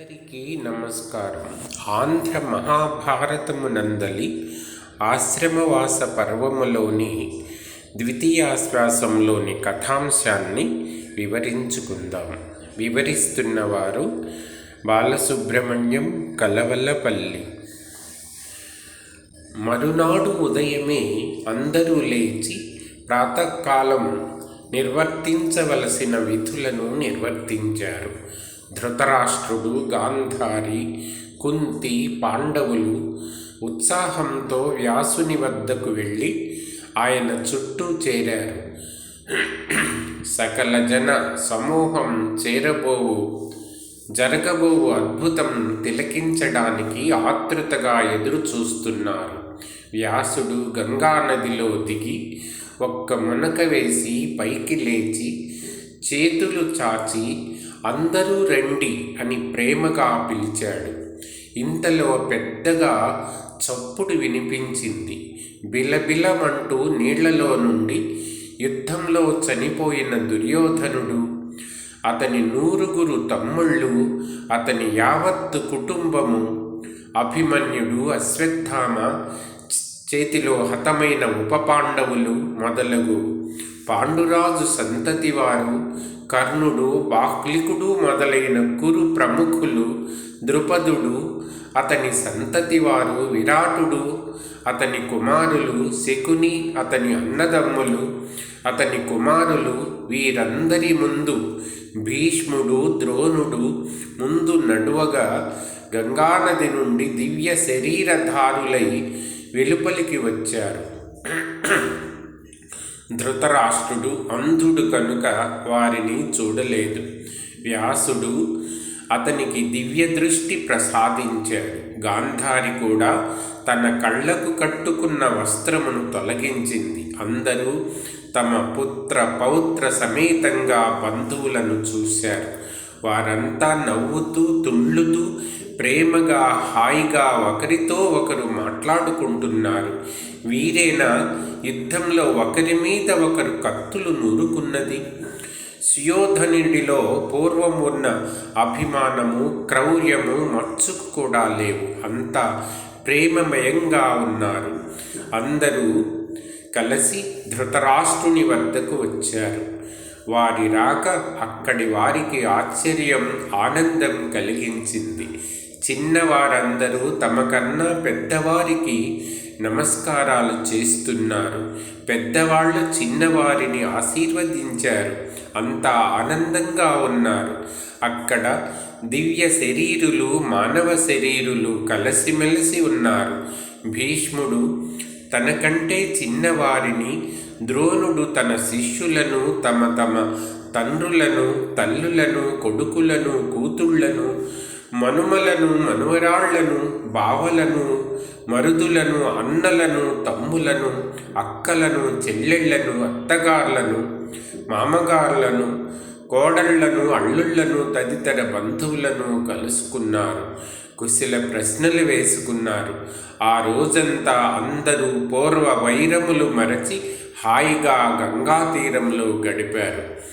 అందరికీ నమస్కారం. ఆంధ్ర మహాభారతము నందలి ఆశ్రమవాస పర్వములోని ద్వితీయాశ్వాసంలోని కథాంశాన్ని వివరించుకుందాం. వివరిస్తున్నవారు బాలసుబ్రహ్మణ్యం కలవలపల్లి మరునాడు ఉదయమే అందరూ లేచి ప్రాతకాలం నిర్వర్తించవలసిన విధులను నిర్వర్తించారు. ధృతరాష్ట్రుడు గాంధారి కుంతి పాండవులు ఉత్సాహంతో వ్యాసుని వద్దకు వెళ్ళి ఆయన చుట్టూ చేరారు. సకల జన సమూహం చేరబోవు. జరగబోవు అద్భుతం తిలకించడానికి ఆతృతగా ఎదురు చూస్తున్నారు వ్యాసుడు గంగానదిలో దిగి ఒక్క మునక వేసి పైకి లేచి చేతులు చాచి అందరూ రండి అని ప్రేమగా పిలిచాడు. ఇంతలో పెద్దగా చప్పుడు వినిపించింది. బిలబిలమంటూ నీళ్ళలో నుండి యుద్ధంలో చనిపోయిన దుర్యోధనుడు అతని నూరుగురు తమ్ముళ్ళు అతని యావత్తు కుటుంబము అభిమన్యుడు అశ్వత్థామ చేతిలో హతమైన ఉపపాండవులు మొదలగు పాండురాజు సంతతి వారు కర్ణుడు బాహ్లికుడు మొదలైన కురు ప్రముఖులు ద్రుపదుడు అతని సంతతి వారు విరాటుడు అతని కుమారులు శకుని అతని అన్నదమ్ములు అతని కుమారులు వీరందరి ముందు భీష్ముడు ద్రోణుడు ముందు నడువగా గంగానది నుండి దివ్య శరీరధారులై వెలుపలికి వచ్చారు. ధృతరాష్ట్రుడు అంధుడు కనుక వారిని చూడలేదు. వ్యాసుడు అతనికి దివ్య దృష్టి ప్రసాదించాడు. గాంధారి కూడా తన కళ్ళకు కట్టుకున్న వస్త్రమును తొలగించింది. అందరూ తమ పుత్ర పౌత్ర సమేతంగా బంధువులను చూశారు. వారంతా నవ్వుతూ తుళ్ళుతూ ప్రేమగా హాయిగా ఒకరితో ఒకరు మాట్లాడుకుంటున్నారు. వీరేనా యుద్ధంలో ఒకరి మీద ఒకరు కత్తులు నూరుకున్నది. సుయోధనుడిలో పూర్వం ఉన్న అభిమానము క్రౌర్యము మచ్చుకు కూడా లేవు. అంతా ప్రేమమయంగా ఉన్నారు. అందరూ కలిసి ధృతరాష్ట్రుని వద్దకు వచ్చారు. వారి రాక అక్కడి వారికి ఆశ్చర్యం ఆనందం కలిగించింది. చిన్నవారందరూ తమకన్నా పెద్దవారికి నమస్కారాలు చేస్తున్నారు. పెద్దవాళ్ళు చిన్నవారిని ఆశీర్వదించారు. అంతా ఆనందంగా ఉన్నారు. అక్కడ దివ్య శరీరులు మానవ శరీరులు కలిసిమెలిసి ఉన్నారు. భీష్ముడు తనకంటే చిన్నవారిని ద్రోణుడు తన శిష్యులను తమ తమ తండ్రులను తల్లులను కొడుకులను కూతుళ్ళను మనుమలను మనువరాళ్ళను బావలను మరుదులను అన్నలను తమ్ములను అక్కలను చెల్లెళ్ళను అత్తగార్లను మామగారులను కోడళ్ళను అల్లుళ్ళను తదితర బంధువులను కలుసుకున్నారు. కుశల ప్రశ్నలు వేసుకున్నారు. ఆ రోజంతా అందరూ పూర్వ వైరములు మరచి హాయిగా గంగా తీరంలో గడిపారు.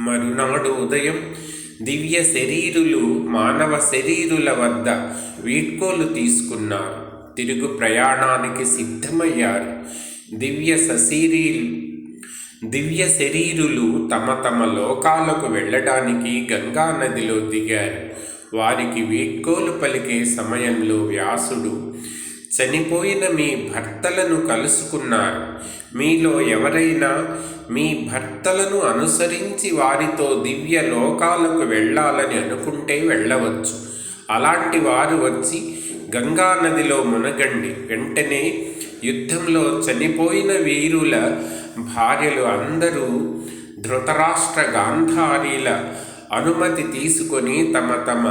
మరునాడు ఉదయం దివ్య శరీరులు మానవ శరీరుల వద్ద వీడ్కోలు తీసుకున్నారు. తిరుగు ప్రయాణానికి సిద్ధమయ్యారు. దివ్య సశీరీ దివ్య శరీరులు తమ తమ లోకాలకు వెళ్ళడానికి గంగా నదిలో దిగారు. వారికి వీడ్కోలు పలికే సమయంలో వ్యాసుడు చనిపోయిన మీ భర్తలను కలుసుకున్నారు. మీలో ఎవరైనా మీ భర్తలను అనుసరించి వారితో దివ్య లోకాలకు వెళ్ళాలని అనుకుంటే వెళ్ళవచ్చు. అలాంటి వారు వచ్చి గంగా నదిలో మునగండి. వెంటనే యుద్ధంలో చనిపోయిన వీరుల భార్యలు అందరూ ధృతరాష్ట్ర గాంధారీల అనుమతి తీసుకొని తమ తమ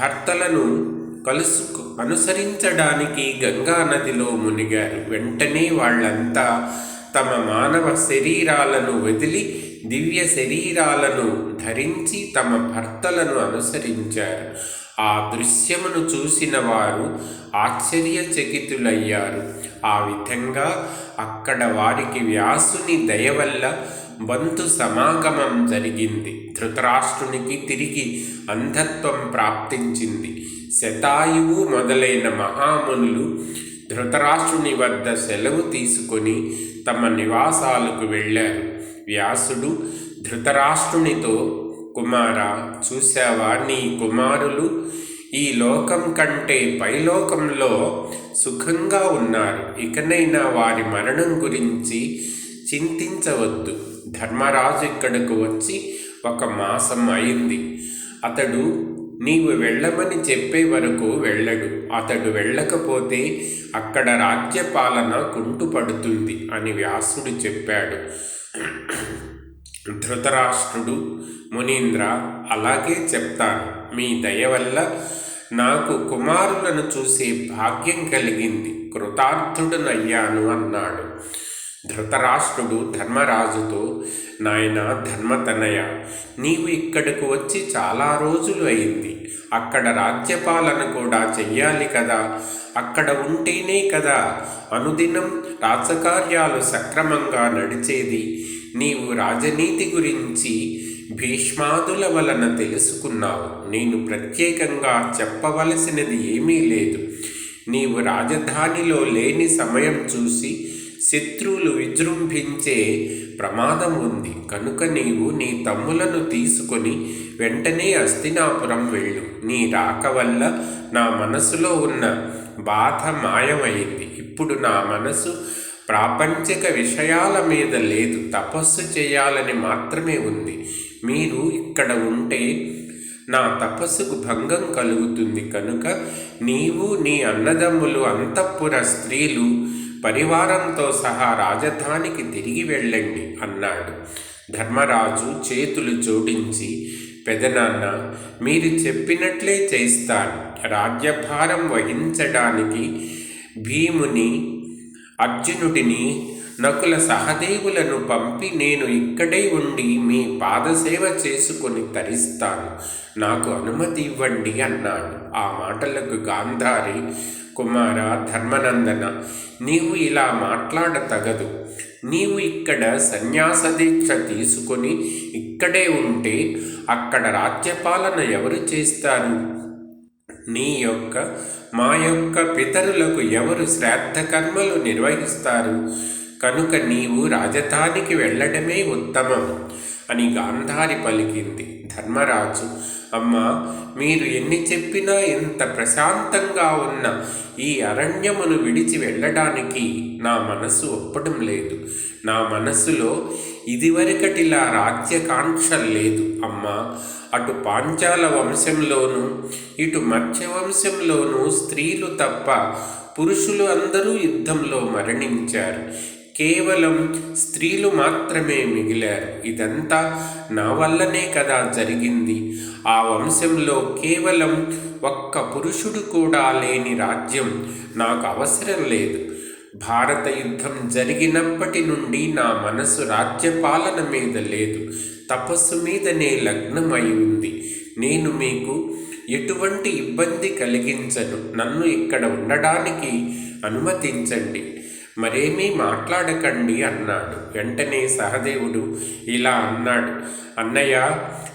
భర్తలను కలుసుకు అనుసరించడానికి గంగా నదిలో మునిగారు. వెంటనే వాళ్ళంతా తమ మానవ శరీరాలను వదిలి దివ్య శరీరాలను ధరించి తమ భర్తలను అనుసరించారు. ఆ దృశ్యమును చూసిన వారు ఆశ్చర్యచకితులయ్యారు. ఆ విధంగా అక్కడ వారికి వ్యాసుని దయ వల్ల బంధు సమాగమం జరిగింది. ధృతరాష్ట్రునికి తిరిగి అంధత్వం ప్రాప్తించింది. శతాయువు మొదలైన మహామునులు ధృతరాష్ట్రుని వద్ద సెలవు తీసుకొని తమ నివాసాలకు వెళ్ళారు. వ్యాసుడు ధృతరాష్ట్రునితో కుమార చూశావా నీ కుమారులు? ఈ లోకం కంటే పైలోకంలో సుఖంగా ఉన్నారు. ఇకనైనా వారి మరణం గురించి చింతించవద్దు. ధర్మరాజు ఇక్కడకు వచ్చి ఒక మాసం అయింది. అతడు నీవు వెళ్ళమని చెప్పే వరకు వెళ్ళడు. అతడు వెళ్ళకపోతే అక్కడ రాజ్యపాలన కుంటుపడుతుంది అని వ్యాసుడు చెప్పాడు. ధృతరాష్ట్రుడు మునీంద్ర అలాగే చెప్తాను. మీ దయ వల్ల నాకు కుమారులను చూసే భాగ్యం కలిగింది. కృతార్థుడనయ్యాను అన్నాడు. ధృతరాష్ట్రుడు ధర్మరాజుతో నాయన ధర్మతనయ నీవు ఇక్కడకు వచ్చి చాలా రోజులు అయింది. అక్కడ రాజ్యపాలన కూడా చెయ్యాలి కదా. అక్కడ ఉంటేనే కదా అనుదినం రాజకార్యాలు సక్రమంగా నడిచేది. నీవు రాజనీతి గురించి భీష్మాదుల వలన తెలుసుకున్నావు. నేను ప్రత్యేకంగా చెప్పవలసినది ఏమీ లేదు. నీవు రాజధానిలో లేని సమయం చూసి శత్రువులు విజృంభించే ప్రమాదం ఉంది. కనుక నీవు నీ తమ్ములను తీసుకొని వెంటనే అస్తినాపురం వెళ్ళు. నీ రాక వల్ల నా మనసులో ఉన్న బాధ మాయమైంది. ఇప్పుడు నా మనసు ప్రాపంచిక విషయాల మీద లేదు. తపస్సు చేయాలని మాత్రమే ఉంది. మీరు ఇక్కడ ఉంటే నా తపస్సుకు భంగం కలుగుతుంది. కనుక నీవు నీ అన్నదమ్ములు అంతఃపుర స్త్రీలు పరివారంతో సహా రాజధానికి తిరిగి వెళ్ళండి అన్నాడు. ధర్మరాజు చేతులు జోడించి పెదనాన్న మీరు చెప్పినట్లే చేస్తాను. రాజ్యభారం వహించడానికి భీముని అర్జునుడిని నకుల సహదేవులను పంపి నేను ఇక్కడే ఉండి మీ పాదసేవ చేసుకొని తరిస్తాను. నాకు అనుమతి ఇవ్వండి అన్నాడు. ఆ మాటలకు గాంధారి కుమార ధర్మనందన నీవు ఇలా మాట్లాడతగదు. నీవు ఇక్కడ సన్యాస దీక్ష తీసుకొని ఇక్కడే ఉంటే అక్కడ రాజ్యపాలన ఎవరు చేస్తారు? నీ యొక్క మా యొక్క పితరులకు ఎవరు శ్రాద్ధ కర్మలు నిర్వహిస్తారు? కనుక నీవు రాజధానికి వెళ్ళడమే ఉత్తమం అని గాంధారి పలికింది ధర్మరాజు. అమ్మా మీరు ఎన్ని చెప్పినా ఎంత ప్రశాంతంగా ఉన్న ఈ అరణ్యమును విడిచి వెళ్ళడానికి నా మనసు ఒప్పడం లేదు. నా మనస్సులో ఇదివరకటిలా రాజ్యకాంక్ష లేదు అమ్మా. అటు పాంచాల వంశంలోనూ ఇటు మత్స్య వంశంలోనూ స్త్రీలు తప్ప పురుషులు అందరూ యుద్ధంలో మరణించారు. కేవలం స్త్రీలు మాత్రమే మిగిలారు. ఇదంతా నా వల్లనే కదా జరిగింది. ఆ వంశంలో కేవలం ఒక్క పురుషుడు కూడా లేని రాజ్యం నాకు అవసరం లేదు. భారత యుద్ధం జరిగినప్పటి నుండి నా మనసు రాజ్యపాలన మీద లేదు. తపస్సు మీదనే లగ్నమై ఉంది. నేను మీకు ఎటువంటి ఇబ్బంది కలిగించను. నన్ను ఇక్కడ ఉండడానికి అనుమతించండి. మరేమీ మాట్లాడకండి అన్నాడు. వెంటనే సహదేవుడు ఇలా అన్నాడు. అన్నయ్య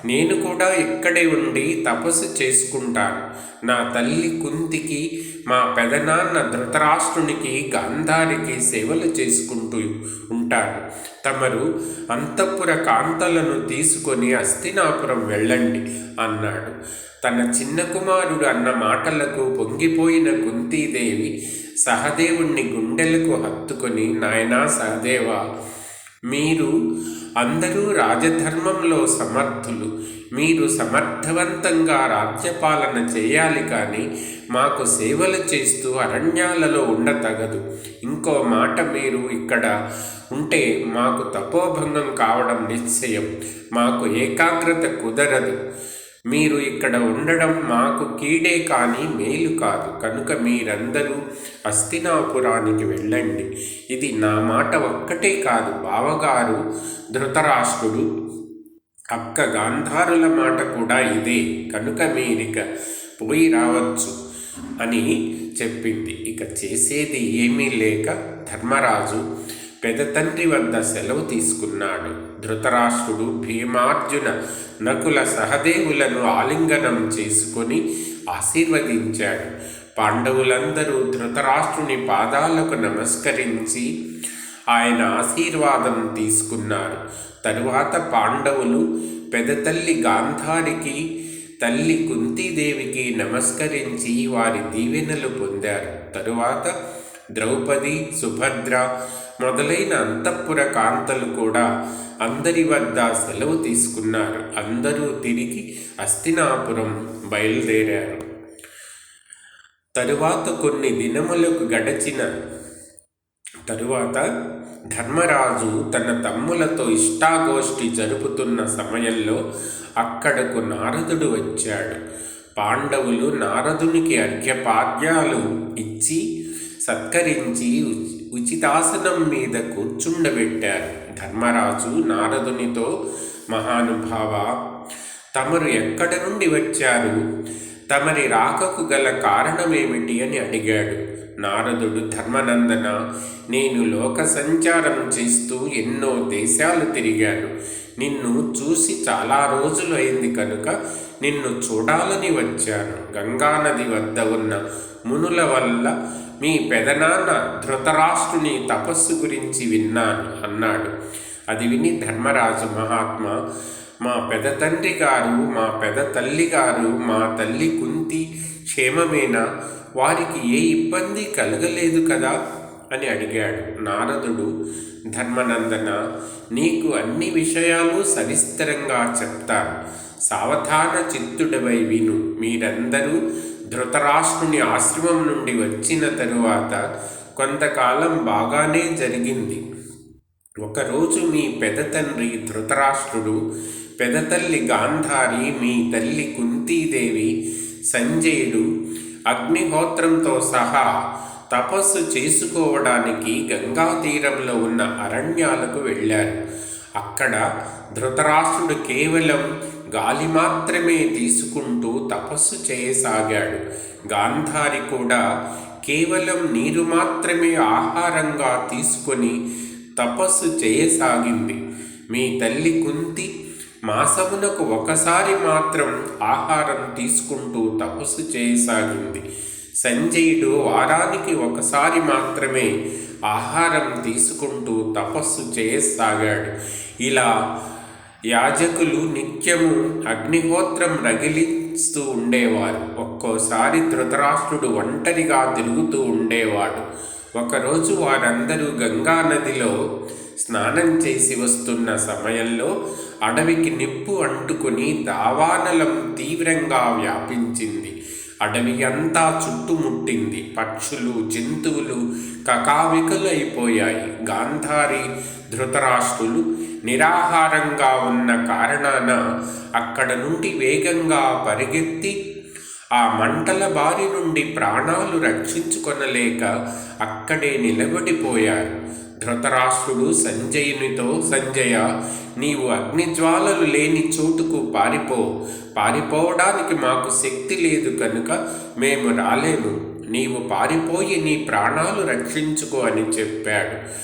నేను కూడా ఇక్కడే ఉండి తపస్సు చేసుకుంటాను. నా తల్లి కుంతికి మా పెదనాన్న ధృతరాష్ట్రునికి గాంధారికి సేవలు చేసుకుంటూ ఉంటారు. తమరు అంతఃపుర కాంతలను తీసుకొని అస్థినాపురం వెళ్ళండి అన్నాడు. తన చిన్న కుమారుడు అన్న మాటలకు పొంగిపోయిన కుంతీదేవి సహదేవుణ్ణి గుండెలకు హత్తుకొని నాయనా సహదేవా మీరు అందరూ రాజధర్మంలో సమర్థులు. మీరు సమర్థవంతంగా రాజ్యపాలన చేయాలి కానీ మాకు సేవలు చేస్తూ అరణ్యాలలో ఉండతగదు. ఇంకో మాట మీరు ఇక్కడ ఉంటే మాకు తపోభంగం కావడం నిశ్చయం. మాకు ఏకాగ్రత కుదరదు. మీరు ఇక్కడ ఉండడం మాకు కీడే కానీ మేలు కాదు. కనుక మీరందరూ అస్తినాపురానికి వెళ్ళండి. ఇది నా మాట ఒక్కటే కాదు. బావగారు ధృతరాష్ట్రుడు అక్క గాంధారుల మాట కూడా ఇదే. కనుక మీరిక పోయి రావచ్చు అని చెప్పింది. ఇక చేసేది ఏమీ లేక ధర్మరాజు పెదతండ్రి వద్ద సెలవు తీసుకున్నాడు. ధృతరాష్ట్రుడు భీమార్జున నకుల సహదేవులను ఆలింగనం చేసుకొని ఆశీర్వదించాడు. పాండవులందరూ ధృతరాష్ట్రుని పాదాలకు నమస్కరించి ఆయన ఆశీర్వాదం తీసుకున్నారు. తరువాత పాండవులు పెదతల్లి గాంధారికి తల్లి కుంతీదేవికి నమస్కరించి వారి దీవెనలు పొందారు. తరువాత ద్రౌపది సుభద్ర మొదలైన అంతఃపుర కాంతలు కూడా అందరి వద్ద సెలవు తీసుకున్నారు. అందరూ తిరిగి అస్తినాపురం బయలుదేరారు. తరువాత కొన్ని దినములకు గడచిన తరువాత ధర్మరాజు తన తమ్ములతో ఇష్టాగోష్ఠి జరుపుతున్న సమయంలో అక్కడకు నారదుడు వచ్చాడు. పాండవులు నారదునికి అర్ఘ్యపాద్యాలు ఇచ్చి సత్కరించి ఉచితాసనం మీద కూర్చుండబెట్టారు. ధర్మరాజు నారదునితో మహానుభావ తమరు ఎక్కడ నుండి వచ్చారు? తమరి రాకకు గల కారణమేమిటి? అని అడిగాడు. నారదుడు ధర్మనందన నేను లోక సంచారం చేస్తూ ఎన్నో దేశాలు తిరిగాను. నిన్ను చూసి చాలా రోజులు అయింది కనుక నిన్ను చూడాలని వచ్చాను. గంగానది వద్ద ఉన్న మునుల వల్ల మీ పెదనాన్న ధృతరాష్ట్రుని తపస్సు గురించి విన్నాను అన్నాడు. అది విని ధర్మరాజు మహాత్మ మా పెద తండ్రి గారు మా పెద తల్లి గారు మా తల్లి కుంతి క్షేమమేనా? వారికి ఏ ఇబ్బంది కలగలేదు కదా? అని అడిగాడు. నారదుడు ధర్మనందన నీకు అన్ని విషయాలు సవిస్తరంగా చెప్తాను. సావధాన చిత్తుడవై విను. మీరందరూ ధృతరాష్ట్రుని ఆశ్రమం నుండి వచ్చిన తరువాత కొంతకాలం బాగానే జరిగింది. ఒకరోజు మీ పెద తండ్రి ధృతరాష్ట్రుడు పెదతల్లి గాంధారి మీ తల్లి కుంతీదేవి సంజయుడు అగ్నిహోత్రంతో సహా తపస్సు చేసుకోవడానికి గంగా తీరంలో ఉన్న అరణ్యాలకు వెళ్ళారు. అక్కడ ధృతరాష్ట్రుడు కేవలం గాలి మాత్రమే తీసుకుంటూ తపస్సు చేయసాగాడు. గాంధారి కూడా కేవలం నీరు మాత్రమే ఆహారంగా తీసుకొని తపస్సు చేయసాగింది. మీ తల్లి కుంతి మాసమునకు ఒకసారి మాత్రం ఆహారం తీసుకుంటూ తపస్సు చేయసాగింది. సంజయుడు వారానికి ఒకసారి మాత్రమే ఆహారం తీసుకుంటూ తపస్సు చేయసాగాడు. ఇలా యాజకులు నిత్యము అగ్నిహోత్రం రగిలిస్తూ ఉండేవారు. ఒక్కోసారి ధృతరాష్ట్రుడు ఒంటరిగా తిరుగుతూ ఉండేవాడు. ఒకరోజు వారందరూ గంగా నదిలో స్నానం చేసి వస్తున్న సమయంలో అడవికి నిప్పు అంటుకుని దావానలం తీవ్రంగా వ్యాపించింది. అడవి అంతా చుట్టుముట్టింది. పక్షులు జంతువులు కకావికలైపోయాయి. గాంధారి ధృతరాష్ట్రులు నిరాహారంగా ఉన్న కారణాన అక్కడ నుండి వేగంగా పరిగెత్తి ఆ మంటల బారి నుండి ప్రాణాలు రక్షించుకొనలేక అక్కడే నిలబడిపోయారు. ధృతరాష్ట్రుడు సంజయునితో సంజయ నీవు అగ్నిజ్వాలలు లేని చోటుకు పారిపో. పారిపోవడానికి మాకు శక్తి లేదు కనుక మేము రాలేము. నీవు పారిపోయి నీ ప్రాణాలు రక్షించుకో అని చెప్పాడు.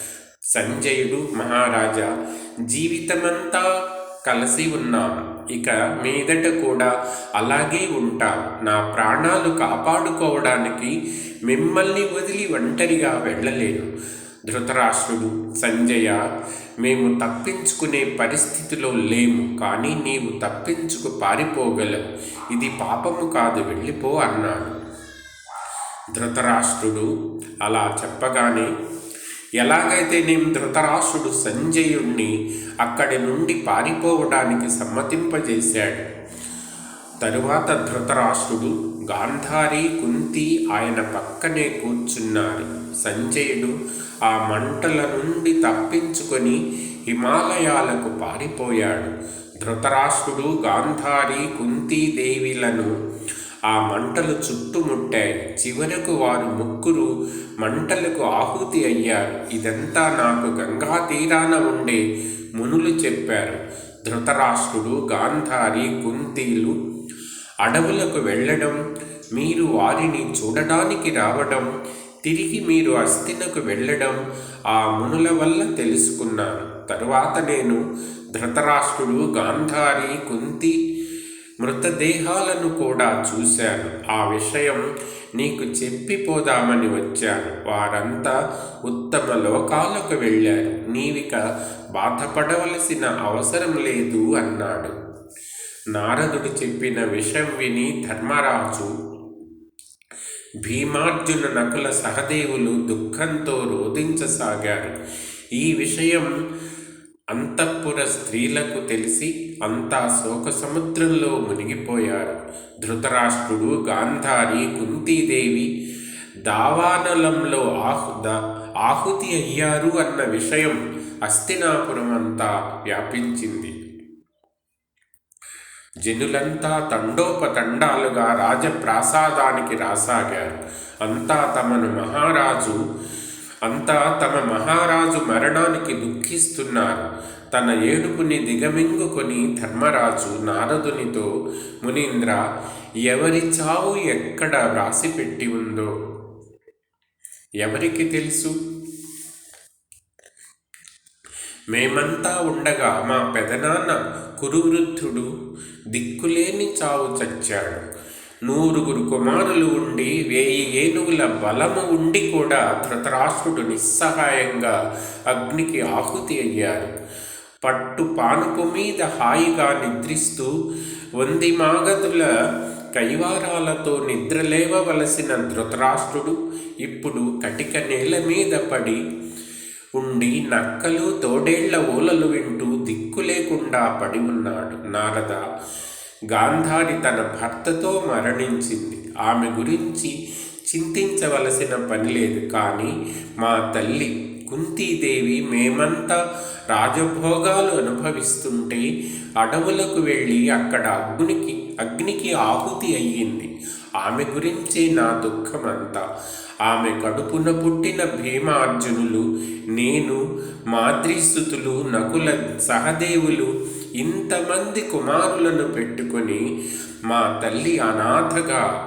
సంజయుడు మహారాజా. జీవితమంతా కలిసి ఉన్నాం. ఇక మీదట కూడా అలాగే ఉంటాం. నా ప్రాణాలు కాపాడుకోవడానికి మిమ్మల్ని వదిలి ఒంటరిగా వెళ్ళలేను. ధృతరాష్ట్రుడు సంజయ మేము తప్పించుకునే పరిస్థితిలో లేము కానీ నీవు తప్పించుకు పారిపోగలవు. ఇది పాపము కాదు వెళ్ళిపో అన్నాడు. ధృతరాష్ట్రుడు అలా చెప్పగానే ఎలాగైతే నేను ధృతరాష్ట్రుడు సంజయుణ్ణి అక్కడి నుండి పారిపోవడానికి సమ్మతింపజేశాడు తరువాత ధృతరాష్ట్రుడు గాంధారి కుంతి ఆయన పక్కనే కూర్చున్నారు. సంజయుడు ఆ మంటల నుండి తప్పించుకొని హిమాలయాలకు పారిపోయాడు. ధృతరాష్ట్రుడు గాంధారి కుంతీదేవిలను ఆ మంటలు చుట్టుముట్టాయి. చివరకు వారు ముగ్గురు మంటలకు ఆహుతి అయ్యారు. ఇదంతా నాకు గంగా తీరాన ఉండే మునులు చెప్పారు. ధృతరాష్ట్రుడు గాంధారి కుంతీలు అడవులకు వెళ్ళడం మీరు వారిని చూడడానికి రావడం తిరిగి మీరు అస్థినకు వెళ్ళడం ఆ మునుల వల్ల తెలుసుకున్నాను. తరువాత నేను ధృతరాష్ట్రుడు గాంధారి కుంతి మృతదేహాలను కూడా చూశాను. ఆ విషయం నీకు చెప్పిపోదామని వచ్చాను. వారంతా ఉత్తమ లోకాలకు వెళ్ళారు. నీవిక బాధపడవలసిన అవసరం లేదు అన్నాడు. నారదుడు చెప్పిన విషయం విని ధర్మరాజు భీమార్జున నకుల సహదేవులు దుఃఖంతో రోధించసాగారు. ఈ విషయం అంతఃపుర స్త్రీలకు తెలిసి అంతా శోక సముద్రంలో మునిగిపోయారు. ధృతరాష్ట్రుడు గాంధారి కుంతీదేవి దావానలంలో ఆహుద ఆహుతి అయ్యారు అన్న విషయం అస్తినాపురం అంతా వ్యాపించింది. జనులంతా తండోపతండాలుగా రాజప్రాసాదానికి రాసాగారు. అంతా తమను మహారాజు అంతా తమ మహారాజు మరణానికి దుఃఖిస్తున్నారు. తన ఏడుపుని దిగమింగుకొని ధర్మరాజు నారదునితో మునీంద్ర ఎవరి చావు ఎక్కడ వ్రాసిపెట్టి ఉందో? ఎవరికి తెలుసు? మేమంతా ఉండగా మా పెదనాన్న కురువృద్ధుడు దిక్కులేని చావు చచ్చాడు. నూరుగురు కుమారులు ఉండి వేయి ఏనుగుల బలము ఉండి కూడా ధృతరాష్ట్రుడు నిస్సహాయంగా అగ్నికి ఆహుతి అయ్యారు పట్టు పానుపు మీద హాయిగా నిద్రిస్తూ వంది మాగదుల కైవారాలతో నిద్రలేవవలసిన ధృతరాష్ట్రుడు ఇప్పుడు కటిక నేల మీద పడి ఉండి నక్కలు తోడేళ్ళ ఊలలు వింటూ దిక్కు లేకుండా పడి ఉన్నాడు. నారద గాంధారి తన భర్తతో మరణించింది. ఆమె గురించి చింతించవలసిన పని లేదు. కానీ మా తల్లి కుంతీదేవి మేమంతా రాజభోగాలు అనుభవిస్తుంటే అడవులకు వెళ్ళి అక్కడ అగ్నికి అగ్నికి ఆహుతి అయ్యింది. ఆమె గురించే నా దుఃఖమంతా. ఆమె కడుపున పుట్టిన భీమార్జునులు నేను మాద్రీసుతులు నకుల సహదేవులు ఇంతమంది కుమారులను పెట్టుకొని మా తల్లి అనాథగా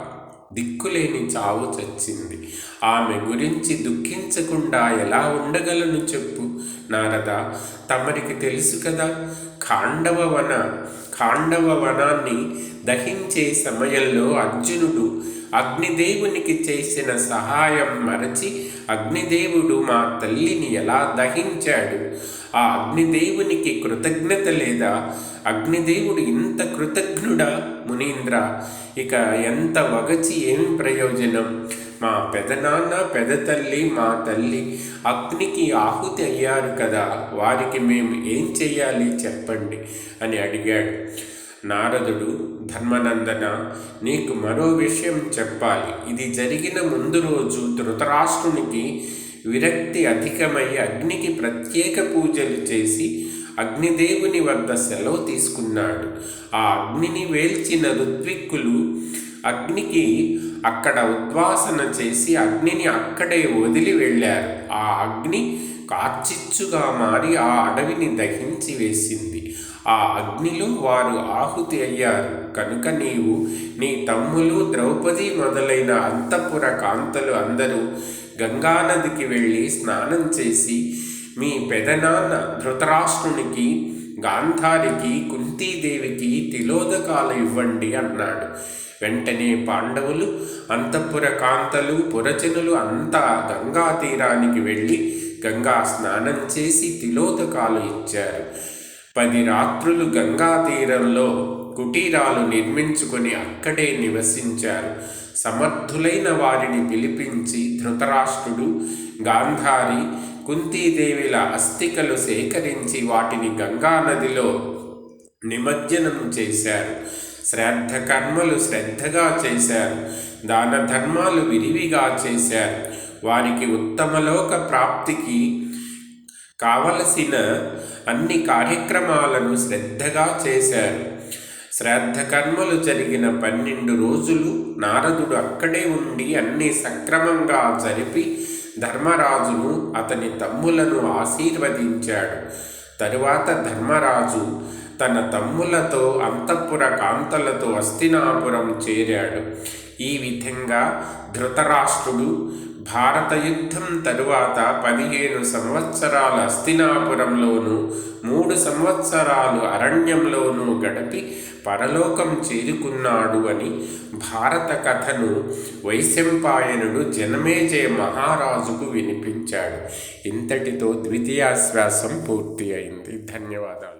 దిక్కులేని చావు చచ్చింది. ఆమె గురించి దుఃఖించకుండా ఎలా ఉండగలను చెప్పు నారద. తమరికి తెలుసు కదా ఖాండవ వన ఖాండవ వనాన్ని దహించే సమయంలో అర్జునుడు అగ్నిదేవునికి చేసిన సహాయం మరచి అగ్నిదేవుడు మా తల్లిని ఎలా దహించాడు? ఆ అగ్నిదేవునికి కృతజ్ఞత లేదా? అగ్నిదేవుడు ఇంత కృతజ్ఞుడా మునీంద్ర? ఇక ఎంత వగచి ఏమి ప్రయోజనం? మా పెదనాన్న పెదతల్లి మా తల్లి అగ్నికి ఆహుతి అయ్యారు కదా వారికి మేము ఏం చెయ్యాలి చెప్పండి అని అడిగాడు. నారదుడు ధర్మనందన నీకు మరో విషయం చెప్పాలి. ఇది జరిగిన ముందు రోజు ధృతరాష్ట్రునికి విరక్తి అధికమై అగ్నికి ప్రత్యేక పూజలు చేసి అగ్నిదేవుని వద్ద సెలవు తీసుకున్నాడు. ఆ అగ్నిని వేల్చిన ఋత్విక్కులు అగ్నికి అక్కడ ఉద్వాసన చేసి అగ్నిని అక్కడే వదిలి వెళ్ళారు. ఆ అగ్ని కార్చిచ్చుగా మారి ఆ అడవిని దహించి వేసింది. ఆ అగ్నిలో వారు ఆహుతి అయ్యారు. కనుక నీవు నీ తమ్ములు ద్రౌపది మొదలైన అంతఃపుర కాంతలు అందరూ గంగానదికి వెళ్ళి స్నానం చేసి మీ పెదనాన్న ధృతరాష్ట్రునికి గాంధారికి కుంతీదేవికి తిలోదకాలు ఇవ్వండి అన్నాడు. వెంటనే పాండవులు అంతఃపుర కాంతలు పురజనులు అంతా గంగా తీరానికి వెళ్ళి గంగా స్నానం చేసి తిలోదకాలు ఇచ్చారు. పది రాత్రులు గంగా తీరంలో కుటీరాలు నిర్మించుకొని అక్కడే నివసించారు. సమర్థులైన వారిని పిలిపించి ధృతరాష్ట్రుడు గాంధారి కుంతీదేవిల అస్థికలు సేకరించి వాటిని గంగానదిలో నిమజ్జనం చేశారు. శ్రాద్ధ కర్మలు శ్రద్ధగా చేశారు. దాన ధర్మాలు విరివిగా చేశారు. వారికి ఉత్తమలోక ప్రాప్తికి కావలసిన అన్ని కార్యక్రమాలను శ్రద్ధగా చేశారు. శ్రాద్ధ కర్మలు జరిగిన పన్నెండు రోజులు నారదుడు అక్కడే ఉండి అన్ని సక్రమంగా జరిపి ధర్మరాజును అతని తమ్ములను ఆశీర్వదించాడు. తరువాత ధర్మరాజు తన తమ్ములతో అంతఃపుర కాంతలతో అస్తినాపురం చేరాడు. ఈ విధంగా ధృతరాష్ట్రుడు భారత యుద్ధం తరువాత పదిహేను సంవత్సరాల అస్తినాపురంలోనూ మూడు సంవత్సరాలు అరణ్యంలోనూ గడిపి పరలోకం చేరుకున్నాడు అని భారత కథను వైశంపాయనుడు జనమేజయ మహారాజుకు వినిపించాడు. ఇంతటితో ద్వితీయాశ్వాసం పూర్తి అయింది. ధన్యవాదాలు.